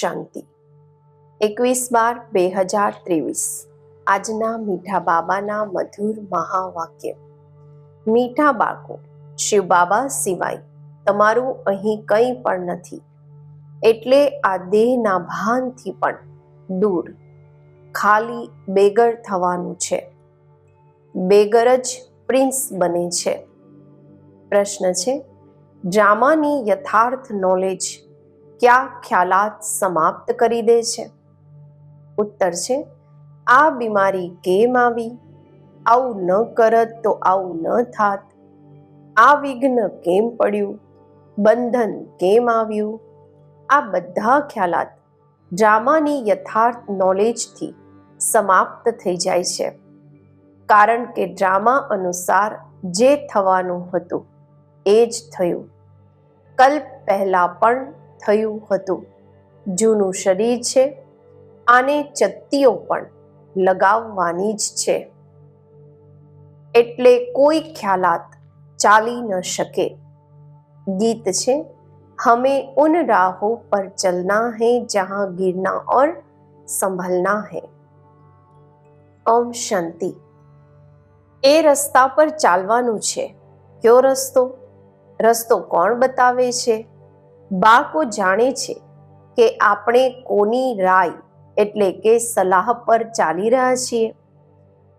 શાંતિ. એકવીસ બાર બે હજાર ત્રેવીસ. આજના મીઠા બાબાના મધુર મહાવાક્ય. મીઠા બાળકો, શિવ બાબા સિવાય તમારું અહીં કંઈ પણ નથી. એટલે આ દેહના ભાનથી પણ દૂર, ખાલી બેગર થવાનું છે. બેગર જ પ્રિન્સ બને છે. પ્રશ્ન છે ડ્રામાની યથાર્થ નોલેજ કયા ખ્યાલાત સમાપ્ત કરી દે છે? ઉત્તર છે, આ બીમારી કેમ આવી? આવું ન કરત તો આવું ન થાત. આ વિઘ્ન કેમ પડ્યું? બંધન કેમ આવ્યું? આ બધા ખ્યાલાત ડ્રામાની યથાર્થ નોલેજથી સમાપ્ત થઈ જાય છે. કારણ કે ડ્રામા અનુસાર જે થવાનું હતું, એ જ થયું. કલ્પ પહેલા પણ થયું હતું. જૂનું શરીર છે, આને ચત્તીઓ પણ લગાવવાની જ છે. એટલે કોઈ ખ્યાલાત ચાલી ન શકે. ગીત છે, હમે ઉન રાહો પર ચલના હૈ, જહાં ગિરના ઓર સંભલના હૈ. ઓમ શાંતિ. એ રસ્તા પર ચાલવાનું છે. કયો રસ્તો? રસ્તો કોણ બતાવે છે? બાળકો જાણે છે કે આપણે કોની રાય એટલે કે સલાહ પર ચાલી રહ્યા છીએ.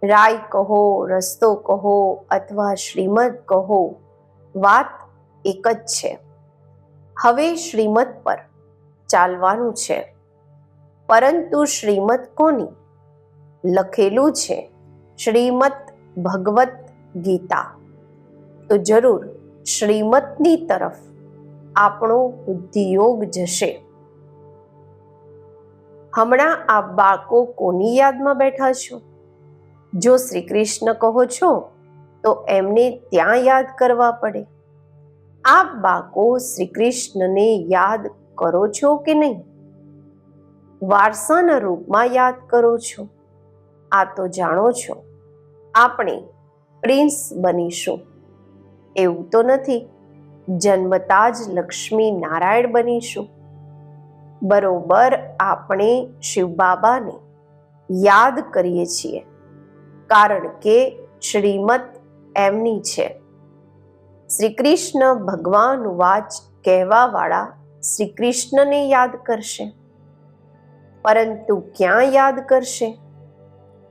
રાય કહો, રસ્તો કહો અથવા શ્રીમદ કહો, વાત એક જ છે. હવે શ્રીમદ પર ચાલવાનું છે. પરંતુ શ્રીમદ કોની? લખેલું છે, શ્રીમદ ભગવત ગીતા. તો જરૂર શ્રીમદની તરફ આપણો બુદ્ધિયોગ જશે. હમણાં આ બાળકો કોની યાદમાં બેઠા છો? જો શ્રી કૃષ્ણ કહો છો, તો એમને ત્યાં યાદ કરવા પડે. આ બાળકો શ્રી કૃષ્ણને યાદ કરો છો કે નહીં? વારસાના રૂપમાં યાદ કરો છો. આ તો જાણો છો. આપણે પ્રિન્સ બનીશું. એવું તો નથી. જન્મતા જ લક્ષ્મી નારાયણ બનીશું. બરોબર આપણે શિવ બાબાને યાદ કરીએ છીએ, કારણ કે શ્રીમત એમની છે. શ્રી કૃષ્ણ ભગવાન વાચ કહેવાવાળા શ્રી કૃષ્ણને યાદ કરશે. પરંતુ ક્યાં યાદ કરશે?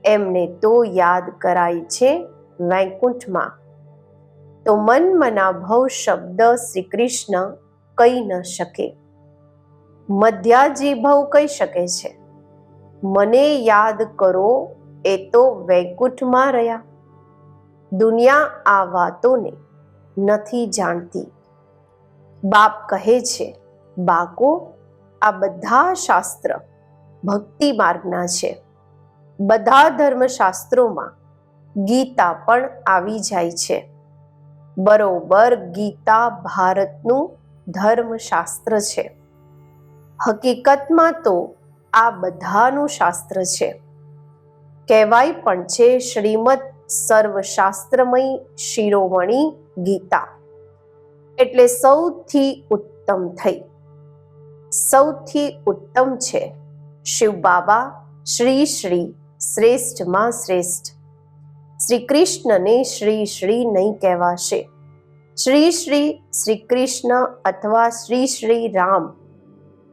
એમને તો યાદ કરાય છે વૈકુંઠમાં. તો મન મનાભવ શબ્દ શ્રી કૃષ્ણ કહી ન શકે. મધ્યાજી ભવ કહી શકે છે. મને યાદ કરો, એ તો વૈકુંઠમાં રહ્યા. દુનિયા આ વાતોને નથી જાણતી. બાપ કહે છે, બાકો, આ બધા શાસ્ત્ર ભક્તિ માર્ગના છે. બધા ધર્મશાસ્ત્રોમાં ગીતા પણ આવી જાય છે. બરોબર ગીતા ભારતનું ધર્મશાસ્ત્ર છે. હકીકતમાં તો આ બધાનું શાસ્ત્ર છે. કહેવાય પણ છે શ્રીમદ સર્વશાસ્ત્રમય શિરોમણી ગીતા. એટલે સૌથી ઉત્તમ થઈ. સૌથી ઉત્તમ છે શિવ બાબા શ્રી શ્રી શ્રેષ્ઠમાં શ્રેષ્ઠ. શ્રી કૃષ્ણને શ્રી શ્રી નહીં કહેવાશે. શ્રી શ્રી શ્રી કૃષ્ણ અથવા શ્રી શ્રી રામ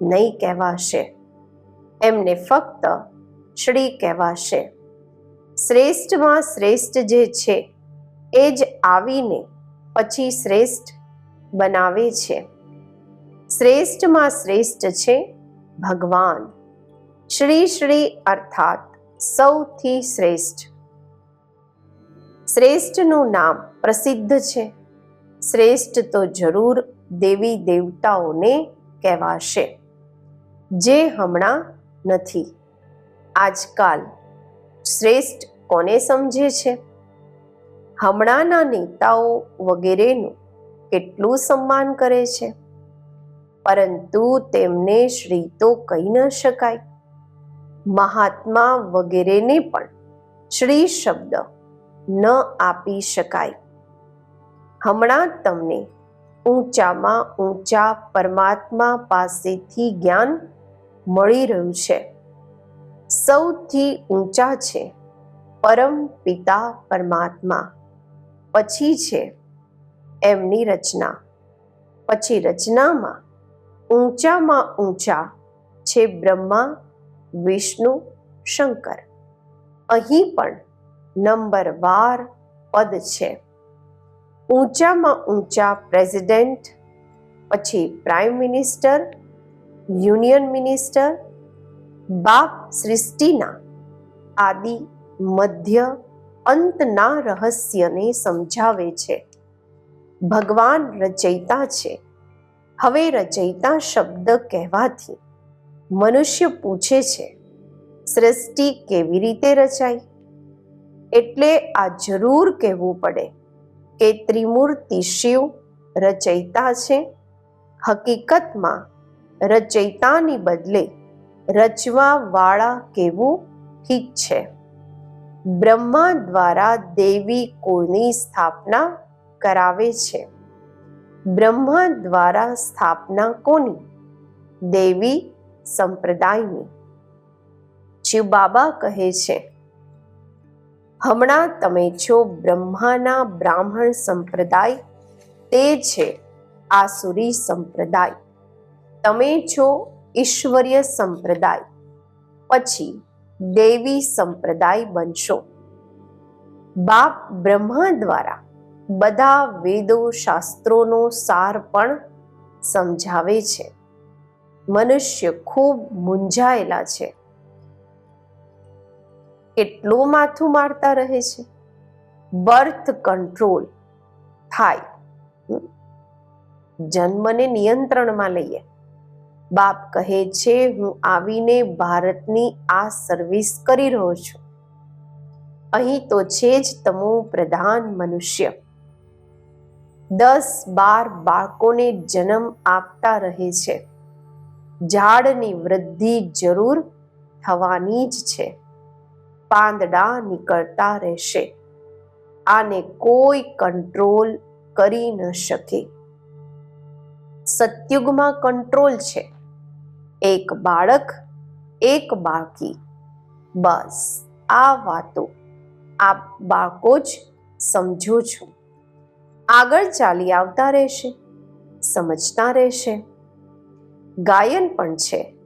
નહીં કહેવાશે. એમને ફક્ત શ્રી કહેવાશે. શ્રેષ્ઠમાં શ્રેષ્ઠ જે છે, એ જ આવીને પછી શ્રેષ્ઠ બનાવે છે. શ્રેષ્ઠમાં શ્રેષ્ઠ છે ભગવાન. શ્રી શ્રી અર્થાત સૌથી શ્રેષ્ઠ. શ્રેષ્ઠનું નામ પ્રસિદ્ધ છે. શ્રેષ્ઠ તો જરૂર દેવી દેવતાઓને કહેવાશે. જે હમણાં નથી. આજકાલ શ્રેષ્ઠ કોને સમજે છે? હમણાંના નેતાઓ વગેરેનું કેટલું સન્માન કરે છે? પરંતુ તેમને શ્રી તો કહી ન શકાય. મહાત્મા વગેરેને પણ શ્રી શબ્દ ન આપી શકાય. હમણાં તમને ઊંચામાં ઊંચા પરમાત્મા પાસેથી જ્ઞાન મળી રહ્યું છે. સૌથી ઊંચા છે પરમ પિતા પરમાત્મા. પછી છે એમની રચના. પછી રચનામાં ઊંચામાં ઊંચા છે બ્રહ્મા, વિષ્ણુ, શંકર. અહીં પણ નંબર બાર પદ છે. ઊંચામાં ઊંચા પ્રેસિડેન્ટ, પછી પ્રાઇમ મિનિસ્ટર, યુનિયન મિનિસ્ટર, બાપ સૃષ્ટિના આદિ, મધ્ય, અંતના રહસ્યને સમજાવે છે. ભગવાન રચયિતા છે. હવે રચયિતા શબ્દ કહેવાથી મનુષ્ય પૂછે છે, સૃષ્ટિ કેવી રીતે રચાઈ એટલે આ જરૂર કહેવું પડે. કે ત્રિમૂર્તિ શિવ રચયિતા છે. હકીકતમાં રચયિતાની બદલે રચવા વાળા કેવું ઠીક છે. બ્રહ્મા દ્વારા દેવી કુળની સ્થાપના કરાવે છે. બ્રહ્મા દ્વારા સ્થાપના કોની? દેવી સંપ્રદાયની. શિવ બાબા કહે છે હમણાં તમે છો બ્રહ્માના બ્રાહ્મણ સંપ્રદાય, તે છે આસુરી સંપ્રદાય. તમે છો ઈશ્વરીય સંપ્રદાય, પછી દેવી સંપ્રદાય બનશો. બાપ બ્રહ્મા દ્વારા બધા વેદો શાસ્ત્રોનો સાર પણ સમજાવે છે. મનુષ્ય ખૂબ મૂંઝાયેલા છે. કેટલું માથું મારતા રહે છે. બર્થ કંટ્રોલ થાય. જન્મને નિયંત્રણમાં લઈએ. બાપ કહે છે, હું આવીને ભારતની આ સર્વિસ કરી રહ્યો છું. અહીં તો છે જ તમો પ્રધાન મનુષ્ય. દસ બાર બાળકોને જન્મ આપતા રહે છે. ઝાડની વૃદ્ધિ જરૂર થવાની જ છે. પાંદડા નીકળતા રહેશે. આને કોઈ કંટ્રોલ કરી ન શકે. સતયુગમાં કંટ્રોલ છે. એક બાળક, એક બાળકી. બસ, આ વાતો આ બાળકો જ સમજો છો. આગળ ચાલી આવતા રહેશે, સમજતા રહેશે. ગાયન પણ છે.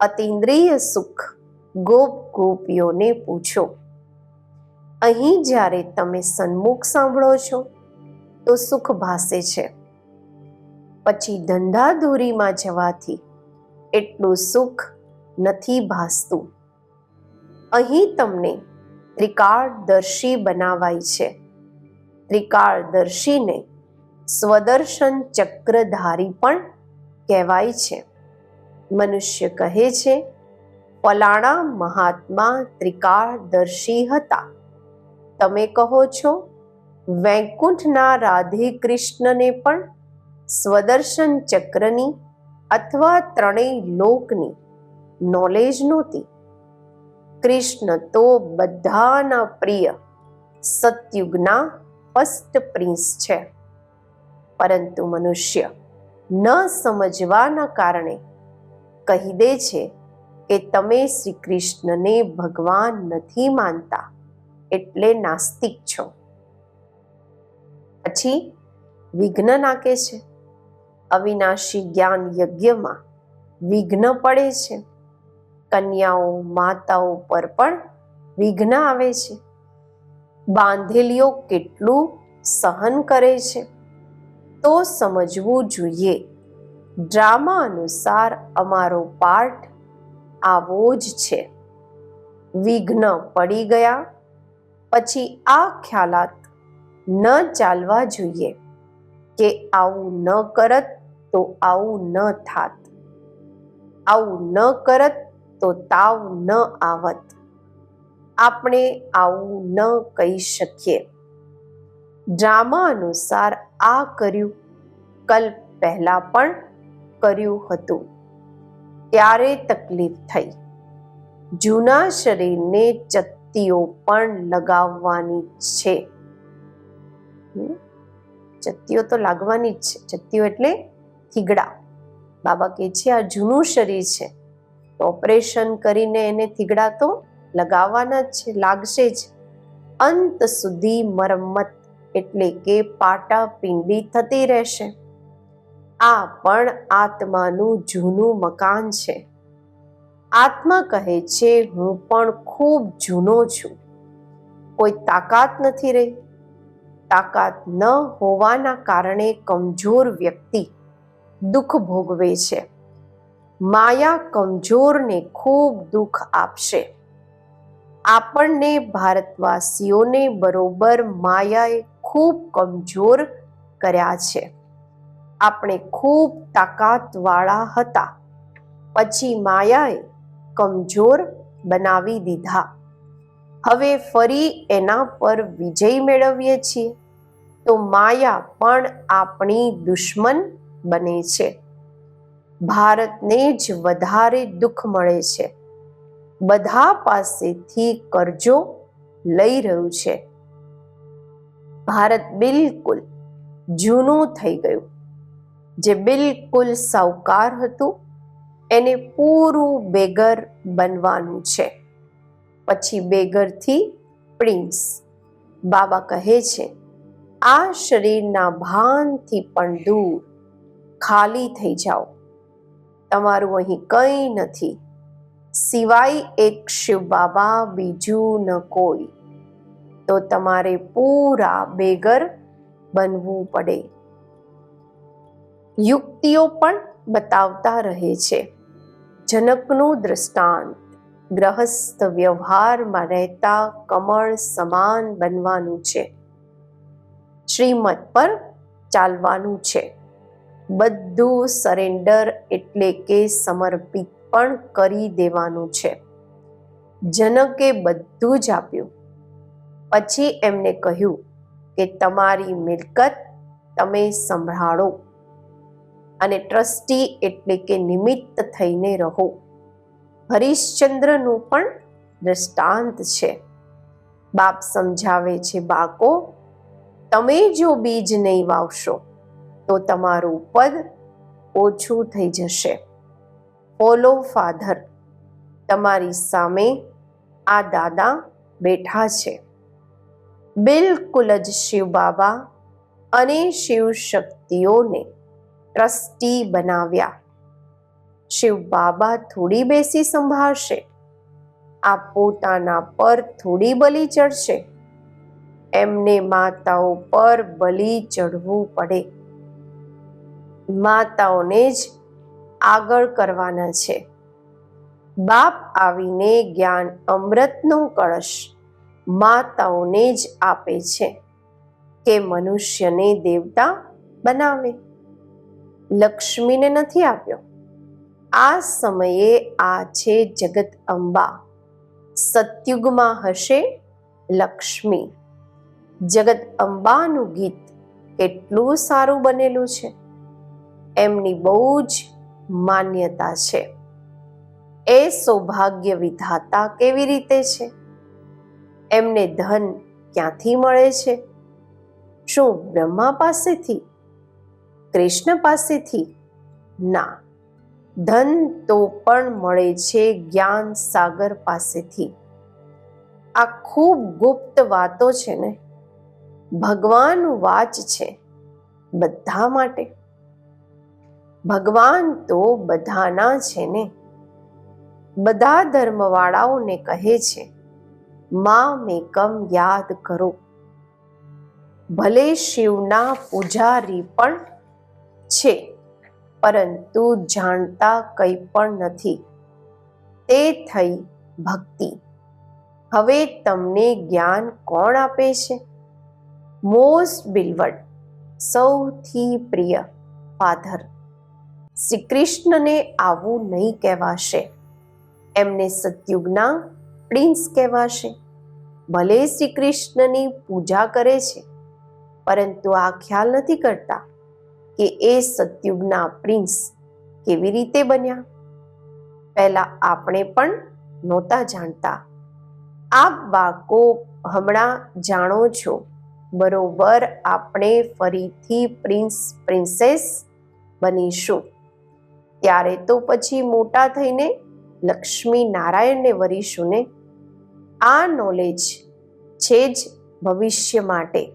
અતિન્દ્રિય સુખ ગોપ ગોપીઓને પૂછો, અહીં જ્યારે તમે સન્મુખ સાંભળો છો, તો સુખ ભાસે છે. પછી ધંધાધૂરીમાં જવાથી એટલું સુખ નથી ભાસતું. અહીં તમને ત્રિકાળદર્શી બનાવાય છે. ત્રિકાળદર્શીને સ્વદર્શન ચક્રધારી પણ કહેવાય છે. મનુષ્ય કહે છે ફલાણા મહાત્મા ત્રિકાળદર્શી હતા. તમે કહો છો, વૈકુંઠના રાધે કૃષ્ણને પણ સ્વદર્શન ચક્રની અથવા ત્રણેય લોકની નોલેજ નહોતી. કૃષ્ણ તો બધાના પ્રિય સતયુગના ફર્સ્ટ પ્રિન્સ છે. પરંતુ મનુષ્ય ન સમજવાના કારણે કહી દે છે કે તમે શ્રી કૃષ્ણને ભગવાન નથી માનતા એટલે નાસ્તિક છો. પછી વિઘ્ન નાખે છે. અવિનાશી જ્ઞાન યજ્ઞમાં વિઘ્ન પડે છે. કન્યાઓ, માતાઓ પર પણ વિઘ્ન આવે છે. બાંધેલીઓ કેટલું સહન કરે છે. તો સમજવું જોઈએ. ડ્રામા અનુસાર અમારો પાઠ આવો જ છે. વિઘ્ન પડી ગયા, પછી આ ખ્યાલાત ન ચાલવા જોઈએ કે આવું ન કરત તો આવું ન થાત. આવું ન કરત તો તાવ ન આવત. આપણે આવું ન કહી શકીએ. ડ્રામા અનુસાર આ કર્યું, કલ્પ પહેલા પણ કર્યું હતું. ત્યારે તકલીફ થઈ. જૂના શરીરને ચત્તીઓ પણ લગાવવાની છે? ચત્તીઓ તો લાગવાની જ છે. ચત્તીઓ એટલે થીગડા. બાબા કહે છે, આ જૂનું શરીર છે. ઓપરેશન કરીને એને થીગડા તો લગાવવાના જ છે, લાગશે જ. અંત સુધી મરમ્મત એટલે કે પાટાપિંડી થતી રહેશે. આ પણ આત્માનું જૂનું મકાન છે. આત્મા કહે છે, હું પણ ખૂબ જૂનો છું. કોઈ તાકાત નથી રહી. તાકાત ન હોવાના કારણે કમજોર વ્યક્તિ દુઃખ ભોગવે છે. માયા કમજોરને ખૂબ દુઃખ આપશે. આપણને ભારતવાસીઓને બરોબર માયાએ ખૂબ કમજોર કર્યા છે. આપણે ખૂબ તાકાતવાળા હતા. પછી માયાએ કમજોર બનાવી દીધા. હવે ફરી એના પર વિજય મેળવીએ છીએ. તો માયા પણ આપણી દુશ્મન બને છે. ભારતને જ વધારે દુઃખ મળે છે. બધા પાસેથી કરજો લઈ રહ્યું છે. ભારત બિલકુલ જૂનું થઈ ગયું. જે બિલકુલ સાવકાર હતું, એને પૂરું બેગર બનવાનું છે. પછી બેગરથી પ્રિન્સ બાબા કહે છે, આ શરીરના ભાનથી પણ દૂર ખાલી થઈ જાઓ. તમારું અહીં કંઈ નથી. સિવાય એક શિવ બાબા, બીજું ન કોઈ. તો તમારે પૂરા બેગર બનવું પડે. યુક્તિઓ પણ બતાવતા રહે છે. જનકનું દ્રષ્ટાંત, ગ્રહસ્થ વ્યવહારમાં રહેતા કમળ સમાન બનવાનું છે. શ્રીમત પર ચાલવાનું છે. બધું સરેન્ડર એટલે કે સમર્પિત પણ કરી દેવાનું છે. જનકે બધું જ આપ્યું. પછી એમને કહ્યું કે તમારી મિલકત તમે સંભાળો. અને ટ્રસ્ટી એટલે કે નિમિત્ત થઈને રહો. હરીશચંદ્રનું પણ દ્રષ્ટાંત છે. બાપ સમજાવે છે બાકો તમે જો બીજ નહીં વાવશો, તો તમારું પદ ઓછું થઈ જશે. ફોલો ફાધર, તમારી સામે આ દાદા બેઠા છે. બિલકુલ જ શિવ બાબા અને શિવ શક્તિઓને ટ્રસ્ટી બનાવ્યા. શિવ બાબા થોડી બેસી સંભાળશે. આ પોતાના પર થોડી બલી ચડશે. એમને માતાઓ પર બલી ચડવું પડે. માતાઓને જ આગળ કરવાના છે. બાપ આવીને જ્ઞાન અમૃતનો કળશ માતાઓને જ આપે છે કે મનુષ્યને દેવતા બનાવે. લક્ષ્મીને નથી આપ્યો. આ સમયે આ છે જગત અંબા. સતયુગમાં હશે લક્ષ્મી. જગત અંબાનું ગીત કેટલું સારું બનેલું છે. એમની બહુ જ માન્યતા છે. એ સૌભાગ્ય વિધાતા કેવી રીતે છે? એમને ધન ક્યાંથી મળે છે? શું બ્રહ્મા પાસેથી કૃષ્ણ પાસેથી? ના. ધન તો પણ મળે છે જ્ઞાન સાગર પાસેથી. આ ખૂબ ગુપ્ત વાતો છે ને. ભગવાન વાચ છે બધા માટે. ભગવાન તો બધાના છે ને. બધા ધર્મવાળાઓને કહે છે, મા મેકમ યાદ કરો. ભલે શિવના પૂજારી પણ છે, પરંતુ જાણતા કંઈ પણ નથી. તે થઈ ભક્તિ. હવે તમને જ્ઞાન કોણ આપે છે? મોસ્ટ બિલવડ સૌથી પ્રિય ફાધર શ્રી કૃષ્ણને આવું નહીં કહેવાશે. એમને સતયુગના પ્રિન્સ કહેવાશે. ભલે શ્રી કૃષ્ણની પૂજા કરે છે, પરંતુ આ ખ્યાલ નથી કરતા. કે એ સતયુગના પ્રિન્સ કેવી રીતે બન્યા? પહેલા આપણે પણ નહોતા જાણતા. આપ બાળકો હમણાં જાણો છો. બરોબર આપણે ફરીથી પ્રિન્સ, પ્રિન્સેસ બનીશું. ત્યારે તો પછી મોટા થઈને લક્ષ્મી નારાયણને વરીશું ને? આ નોલેજ છે જ ભવિષ્ય માટે.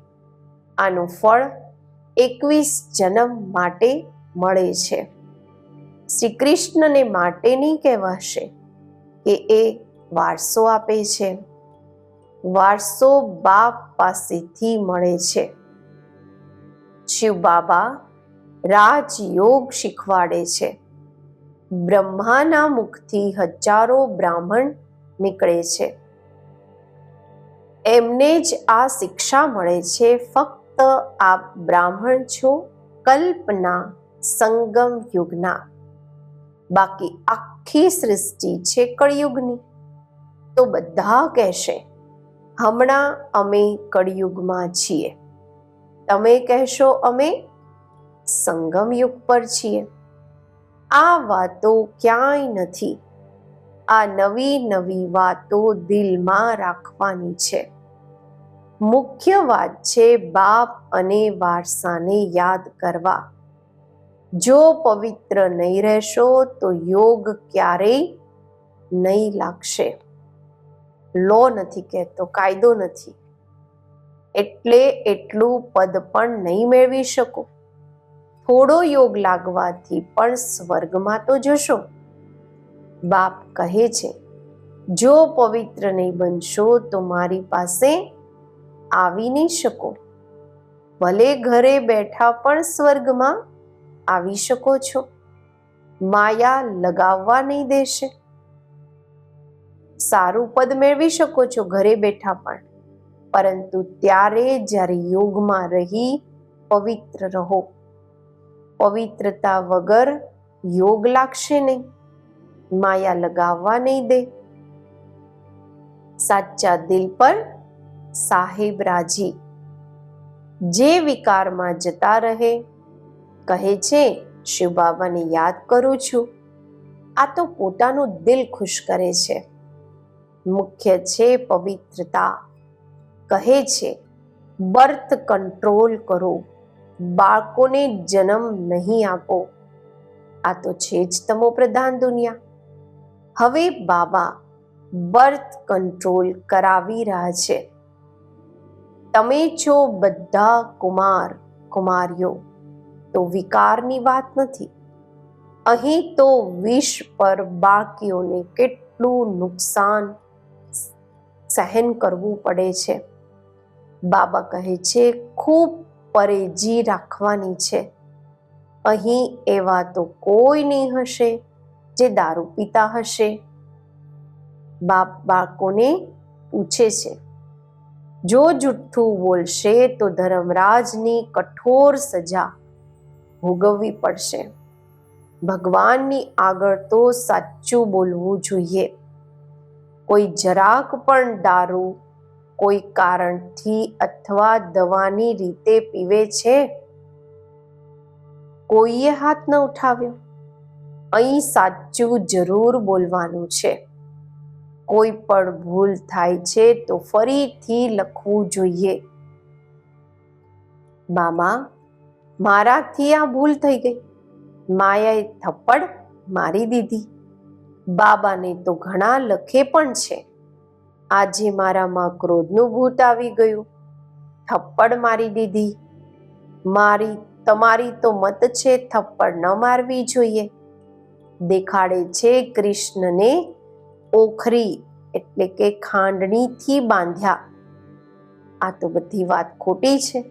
આનું ફળ એકવીસ જન્મ માટે મળે છે. શ્રી કૃષ્ણને માટે નહીં કહેવાશે કે એ વારસો આપે છે. વારસો બાપ પાસેથી મળે છે. શિવ બાબા રાજયોગ શીખવાડે છે. બ્રહ્માના મુખથી હજારો બ્રાહ્મણ નીકળે છે. એમને જ આ શિક્ષા મળે છે ફક્ત આપ બ્રાહ્મણ છો? કલ્પના સંગમ યુગના. બાકી આખી સૃષ્ટિ છે કળિયુગની. તો બધા કહેશે, હમણાં અમે કળિયુગમાં છીએ. તમે કહેશો, અમે સંગમ યુગ પર છીએ. આ વાતો ક્યાંય નથી. આ નવી નવી વાતો દિલમાં રાખવાની છે. મુખ્ય વાત છે બાપ અને વારસાને યાદ કરવા. જો પવિત્ર નહીં રહેશો, તો યોગ ક્યારેય નહીં લાગશે. લો નથી કહેતો, કાયદો નથી. એટલે એટલું પદ પણ નહીં મેળવી શકો. થોડો યોગ લાગવાથી પણ સ્વર્ગમાં તો જશો. બાપ કહે છે, જો પવિત્ર નહીં બનશો, તો મારી પાસે આવી નહીં શકો. ભલે ઘરે બેઠા પણ સ્વર્ગમાં આવી શકો છો. માયા લગાવવા નહીં દેશે. સારું પદ મેળવી શકો છો ઘરે બેઠા પણ. પરંતુ ત્યારે જ્યારે યોગમાં રહી પવિત્ર રહો. પવિત્રતા વગર યોગ લાગશે નહીં. માયા લગાવવા નહીં દે. સાચા દિલ પર સાહેબ રાજી. જે વિકારમાં જતા રહે, કહે છે શિવ બાબાને યાદ કરું છું. આ તો પોતાનું દિલ ખુશ કરે છે. મુખ્ય છે પવિત્રતા. કહે છે, બર્થ કંટ્રોલ કરો. બાળકોને જન્મ નહીં આપો. આ તો છે જ તમો પ્રધાન દુનિયા. હવે બાબા બર્થ કંટ્રોલ કરાવી રહ્યા છે. તમે છો બધા કુમાર, કુમારીઓ તો વિકારની વાત નથી. અહીં તો વિષ પર બાળકીઓને કેટલું નુકસાન સહન કરવું પડે છે. બાબા કહે છે, ખૂબ પરેજી રાખવાની છે. અહીં એવા તો કોઈ નહીં હશે જે દારૂ પીતા હશે. બાપ બાળકોને પૂછે છે જો જુઠ્ઠું બોલશે તો ધર્મરાજની કઠોર સજા ભોગવવી પડશે. ભગવાનની આગળ તો સાચું બોલવું જોઈએ. કોઈ જરાક પણ દારૂ, કોઈ કારણથી અથવા દવાની રીતે પીવે છે? કોઈએ હાથ ન ઉઠાવ્યો? અહીં સાચું જરૂર બોલવાનું છે. કોઈ પણ ભૂલ થાય છે તો ફરીથી લખવું જોઈએ. મામા, મારાથી આ ભૂલ થઈ ગઈ. માયાએ થપ્પડ મારી દીધી. બાબાને તો ઘણા લખે પણ છે. આજે મારામાં ક્રોધનું ભૂત આવી ગયું. થપ્પડ મારી દીધી. મારી, તમારી તો મત છે, થપ્પડ ન મારવી જોઈએ. દેખાડે છે કૃષ્ણને ઓખરી એટલે કે ખાંડણીથી બાંધ્યા. આ તો બધી વાત ખોટી છે.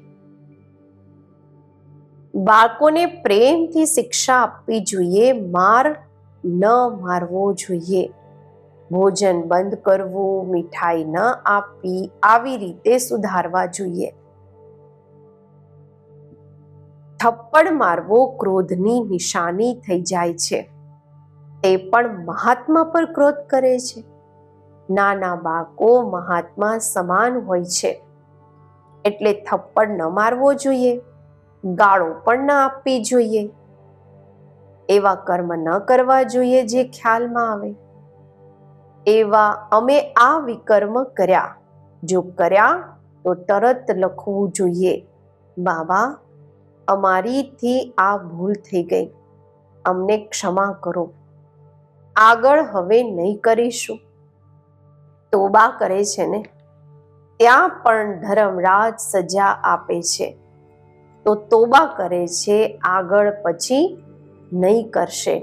બાળકોને પ્રેમથી શિક્ષા આપવી જોઈએ, માર ન મારવો જોઈએ. ભોજન બંધ કરવું, મીઠાઈ ન આપવી, આવી રીતે સુધારવા જોઈએ. થપ્પડ મારવો ક્રોધની નિશાની થઈ જાય છે. તે પણ મહાત્મા પર ક્રોધ કરે છે. નાના બાળકો મહાત્મા સમાન હોય છે. એટલે થપ્પડ ન મારવો જોઈએ, ગાળો પણ ન આપવી જોઈએ. એવા કર્મ ન કરવા જોઈએ જે ખ્યાલમાં આવે. એવા અમે આ વિકર્મ કર્યા. જો કર્યા, તો તરત લખવું જોઈએ. બાબા, અમારીથી આ ભૂલ થઈ ગઈ. અમને ક્ષમા કરો. આગળ હવે નહીં કરીશું. તોબા કરે છે ને? ત્યાં પણ ધર્મરાજ સજા આપે છે. તો તોબા કરે છે આગળ પછી નહીં કરશે.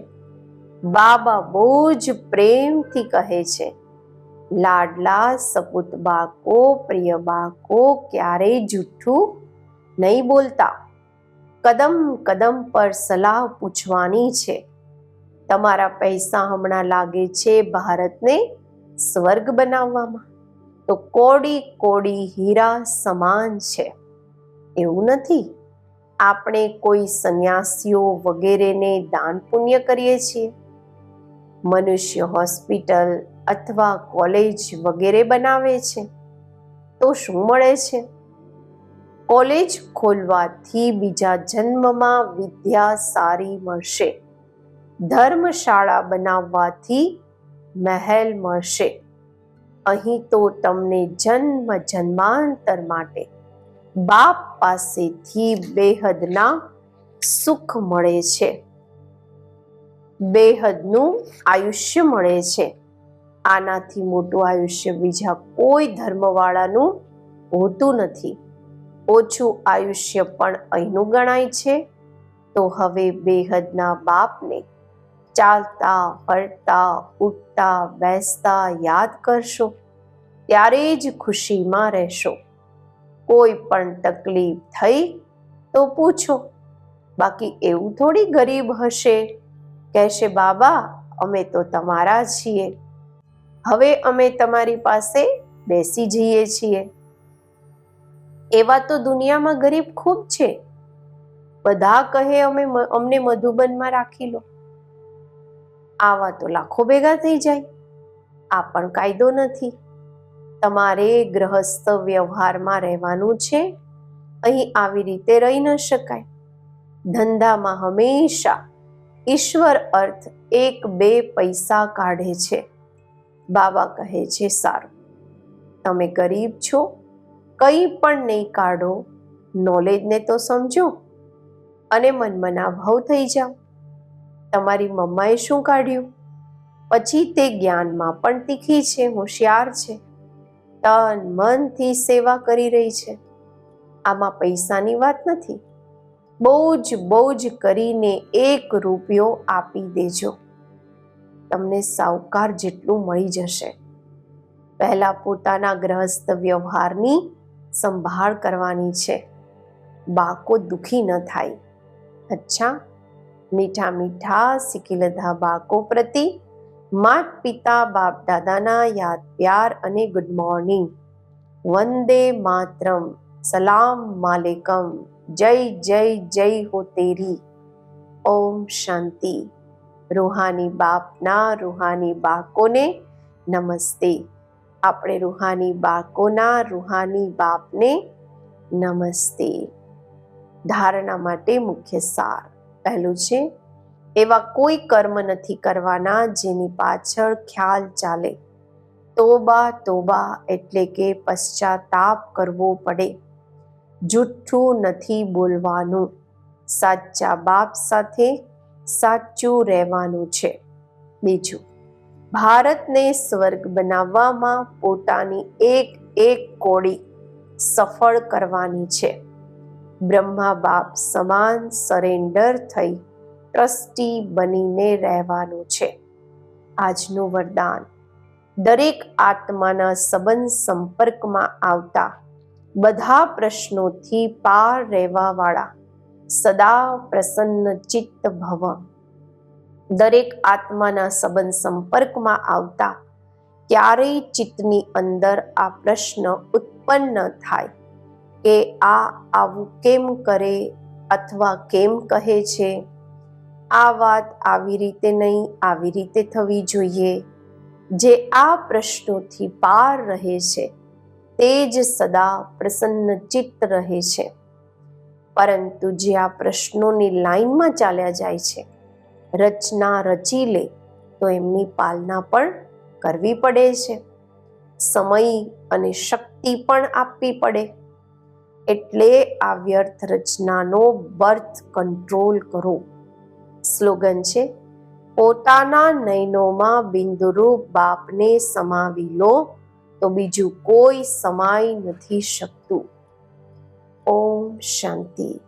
બાબા બહુ જ પ્રેમથી કહે છે, લાડલા સપૂત બાકો પ્રિય બાકો ક્યારેય જૂઠું નહીં બોલતા. કદમ કદમ પર સલાહ પૂછવાની છે. તમારા પૈસા હમણાં લાગે છે ભારતને સ્વર્ગ બનાવવામાં. તો કોડી કોડી હીરા સમાન છે. એવું નથી. આપણે કોઈ સંન્યાસીઓ વગેરેને દાન પુણ્ય કરીએ છીએ. મનુષ્ય હોસ્પિટલ અથવા કોલેજ વગેરે બનાવે છે. તો શું મળે છે? કોલેજ ખોલવાથી બીજા જન્મમાં વિદ્યા સારી મળશે. ધર્મશાળા બનાવવાથી મહેલ મળશે. અહીં તો તમને જન્મ જન્માંતર માટે બાપ પાસેથી બેહદના સુખ મળે છે. બેહદનું આયુષ્ય મળે છે. આનાથી મોટું આયુષ્ય બીજા કોઈ ધર્મવાળાનું હોતું નથી. ઓછું આયુષ્ય પણ અહીંનું ગણાય છે. તો હવે બેહદના બાપને ચાલતા, ફરતા, ઉઠતા, બેસતા યાદ કરશો. ત્યારે જ ખુશીમાં રહેશો. કોઈ પણ તકલીફ થઈ તો પૂછો. બાકી એવું થોડી ગરીબ હશે. કહેશે, બાબા, અમે તો તમારા છીએ. હવે અમે તમારી પાસે બેસી જઈએ છીએ. એવા તો દુનિયામાં ગરીબ ખૂબ છે. બધા કહે, અમે અમને મધુબનમાં રાખી લો. આવા તો લાખો ભેગા થઈ જાય. આ પણ કાયદો નથી. તમારે ગ્રહસ્થ વ્યવહારમાં રહેવાનું છે. અહીં આવી રીતે રહી ન શકાય. ધંધામાં હંમેશા ઈશ્વર અર્થ એક બે પૈસા કાઢે છે. બાબા કહે છે, સારું. તમે ગરીબ છો. કંઈ પણ નહીં કાઢો. નોલેજને તો સમજો. અને મનમના ભાવ થઈ જાઓ. તમારી મમ્માએ શું કાઢ્યું? પછી તે જ્ઞાનમાં પણ તીખી છે, હોશિયાર છે, તન મનથી સેવા કરી રહી છે. આમાં પૈસાની વાત નથી. બહુ જ બહુ જ કરીને એક રૂપિયો આપી દેજો. તમને સાવકાર જેટલું મળી જશે. પહેલા પોતાના ગ્રહસ્થ વ્યવહારની સંભાળ કરવાની છે. બાકો દુખી ન થાય. અચ્છા મીઠા મીઠા શીખી લીધા બાકો પ્રતિ માત પિતા, બાપ દાદાના યાદ, પ્યાર અને ગુડ મોર્નિંગ વંદે માતરમ. સલામ માલેકમ. જય જય જય હો તેરી. ઓમ શાંતિ. રૂહાની બાપના, રૂહાની બાકોને નમસ્તે. આપણે રૂહાની બાકોના રૂહાની બાપને નમસ્તે. ધારણા માટે મુખ્ય સાર. પહેલું છે, એવા કોઈ કર્મ નથી કરવાના જેની પાછળ ખ્યાલ ચાલે. તોબા તોબા એટલે કે પશ્ચાતાપ કરવો પડે. જૂઠું નથી બોલવાનું. સાચા બાપ સાથે સાચું રહેવાનું છે. બીજું, ભારતને સ્વર્ગ બનાવવામાં પોતાની એક એક કોડી સફળ કરવાની છે. બ્રહ્મા બાપ સમાન સરેન્ડર થઈ ટ્રસ્ટી બનીને રહેવાનું છે. આજનું વરદાન દરેક આત્માના સંબંધ સંપર્કમાં આવતા બધા પ્રશ્નોથી પાર રહેવાવાળા સદા પ્રસન્ન ચિત્ત ભવ દરેક આત્માના સંબંધ સંપર્કમાં આવતા ક્યારેય ચિત્તની અંદર આ પ્રશ્ન ઉત્પન્ન થાય. કે આ આવું કેમ કરે અથવા કેમ કહે છે? આ વાત આવી રીતે નહીં, આવી રીતે થવી જોઈએ. જે આ પ્રશ્નોથી પાર રહે છે, તે જ સદા પ્રસન્ન ચિત્ત રહે છે. પરંતુ જે આ પ્રશ્નોની લાઈનમાં ચાલ્યા જાય છે, રચના રચી લે, તો એમની પાલના પણ કરવી પડે છે. સમય અને શક્તિ પણ આપવી પડે. એટલે આ વ્યર્થ રચનાનો બર્થ કંટ્રોલ કરો. સ્લોગન છે, પોતાના નયનોમાં બિંદુરૂપ બાપને સમાવી લો, તો બીજું કોઈ સમાઈ નથી શકતું. ઓમ શાંતિ.